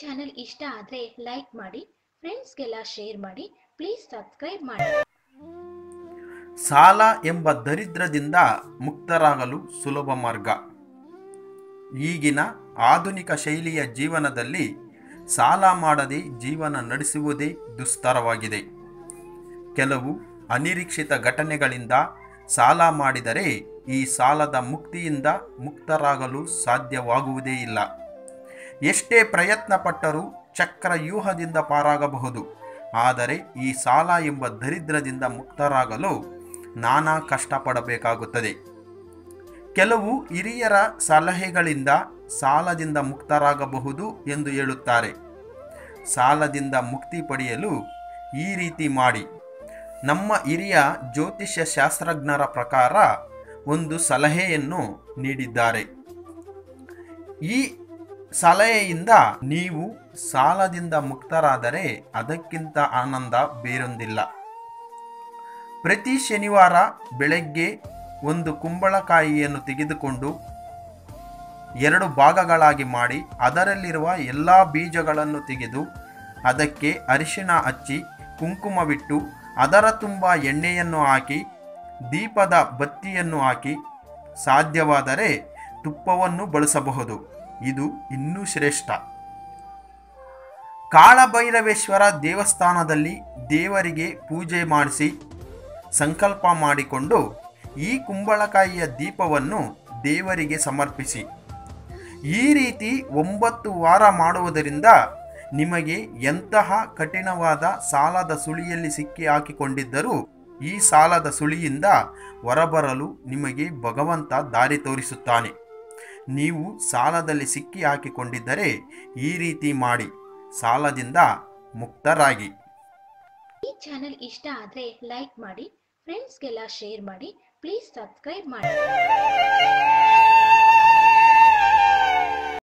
Channel ಇಷ್ಟ ಆದರೆ like ಮಾಡಿ, ಫ್ರೆಂಡ್ಸ್ಗೆಲ್ಲ ಶೇರ್ ಮಾಡಿ, ಪ್ಲೀಸ್ ಸಬ್ಸ್ಕ್ರೈಬ್ ಮಾಡಿ. ಸಾಲ ಎಂಬ ದರಿದ್ರದಿಂದ ಮುಕ್ತರಾಗಲು ಸುಲಭ ಮಾರ್ಗ. ಈಗಿನ ಆಧುನಿಕ ಶೈಲಿಯ ಜೀವನದಲ್ಲಿ ಸಾಲ ಮಾಡದೆ ಜೀವನ ನಡೆಸುವುದೇ ದುಸ್ತರವಾಗಿದೆ. ಕೆಲವು ಅನಿರೀಕ್ಷಿತ ಘಟನೆಗಳಿಂದ ಸಾಲ ಮಾಡಿದರೆ ಈ ಸಾಲದ ಮುಕ್ತಿಯಿಂದ ಮುಕ್ತರಾಗಲು ಸಾಧ್ಯವಾಗುವುದೇ ಇಲ್ಲ. ಎಷ್ಟೇ ಪ್ರಯತ್ನ ಪಟ್ಟರೂ ಚಕ್ರವ್ಯೂಹದಿಂದ ಪಾರಾಗಬಹುದು. ಆದರೆ ಈ ಸಾಲ ಎಂಬ ದರಿದ್ರದಿಂದ ಮುಕ್ತರಾಗಲು ನಾನಾ ಕಷ್ಟಪಡಬೇಕಾಗುತ್ತದೆ. ಕೆಲವು ಹಿರಿಯರ ಸಲಹೆಗಳಿಂದ ಸಾಲದಿಂದ ಮುಕ್ತರಾಗಬಹುದು ಎಂದು ಹೇಳುತ್ತಾರೆ. ಸಾಲದಿಂದ ಮುಕ್ತಿ ಪಡೆಯಲು ಈ ರೀತಿ ಮಾಡಿ. ನಮ್ಮ ಹಿರಿಯ ಜ್ಯೋತಿಷ್ಯ ಶಾಸ್ತ್ರಜ್ಞರ ಪ್ರಕಾರ ಒಂದು ಸಲಹೆಯನ್ನು ನೀಡಿದ್ದಾರೆ. ಈ ಸಲಹೆಯಿಂದ ನೀವು ಸಾಲದಿಂದ ಮುಕ್ತರಾದರೆ ಅದಕ್ಕಿಂತ ಆನಂದ ಬೇರೊಂದಿಲ್ಲ. ಪ್ರತಿ ಶನಿವಾರ ಬೆಳಗ್ಗೆ ಒಂದು ಕುಂಬಳಕಾಯಿಯನ್ನು ತೆಗೆದುಕೊಂಡು ಎರಡು ಭಾಗಗಳಾಗಿ ಮಾಡಿ ಅದರಲ್ಲಿರುವ ಎಲ್ಲ ಬೀಜಗಳನ್ನು ತೆಗೆದು ಅದಕ್ಕೆ ಅರಿಶಿಣ ಹಚ್ಚಿ ಕುಂಕುಮವಿಟ್ಟು ಅದರ ತುಂಬ ಎಣ್ಣೆಯನ್ನು ಹಾಕಿ ದೀಪದ ಬತ್ತಿಯನ್ನು ಹಾಕಿ ಸಾಧ್ಯವಾದರೆ ತುಪ್ಪವನ್ನು ಬಳಸಬಹುದು. ಇದು ಇನ್ನೂ ಶ್ರೇಷ್ಠ. ಕಾಳಭೈರವೇಶ್ವರ ದೇವಸ್ಥಾನದಲ್ಲಿ ದೇವರಿಗೆ ಪೂಜೆ ಮಾಡಿಸಿ ಸಂಕಲ್ಪ ಮಾಡಿಕೊಂಡು ಈ ಕುಂಬಳಕಾಯಿಯ ದೀಪವನ್ನು ದೇವರಿಗೆ ಸಮರ್ಪಿಸಿ. ಈ ರೀತಿ ಒಂಬತ್ತು ವಾರ ಮಾಡುವುದರಿಂದ ನಿಮಗೆ ಎಂತಹ ಕಠಿಣವಾದ ಸಾಲದ ಸುಳಿಯಲ್ಲಿ ಸಿಕ್ಕಿ ಹಾಕಿಕೊಂಡಿದ್ದರೂ ಈ ಸಾಲದ ಸುಳಿಯಿಂದ ಹೊರಬರಲು ನಿಮಗೆ ಭಗವಂತ ದಾರಿ ತೋರಿಸುತ್ತಾನೆ. ನೀವು ಸಾಲದಲ್ಲಿ ಸಿಕ್ಕಿ ಹಾಕಿಕೊಂಡಿದ್ದರೆ ಈ ರೀತಿ ಮಾಡಿ, ಸಾಲದಿಂದ ಮುಕ್ತರಾಗಿ. ಈ ಚಾನೆಲ್ ಇಷ್ಟ ಆದರೆ ಲೈಕ್ ಮಾಡಿ ಫ್ರೆಂಡ್ಸ್ಗೆಲ್ಲ ಶೇರ್ ಮಾಡಿ ಪ್ಲೀಸ್ ಸಬ್ಸ್ಕ್ರೈಬ್ ಮಾಡಿ.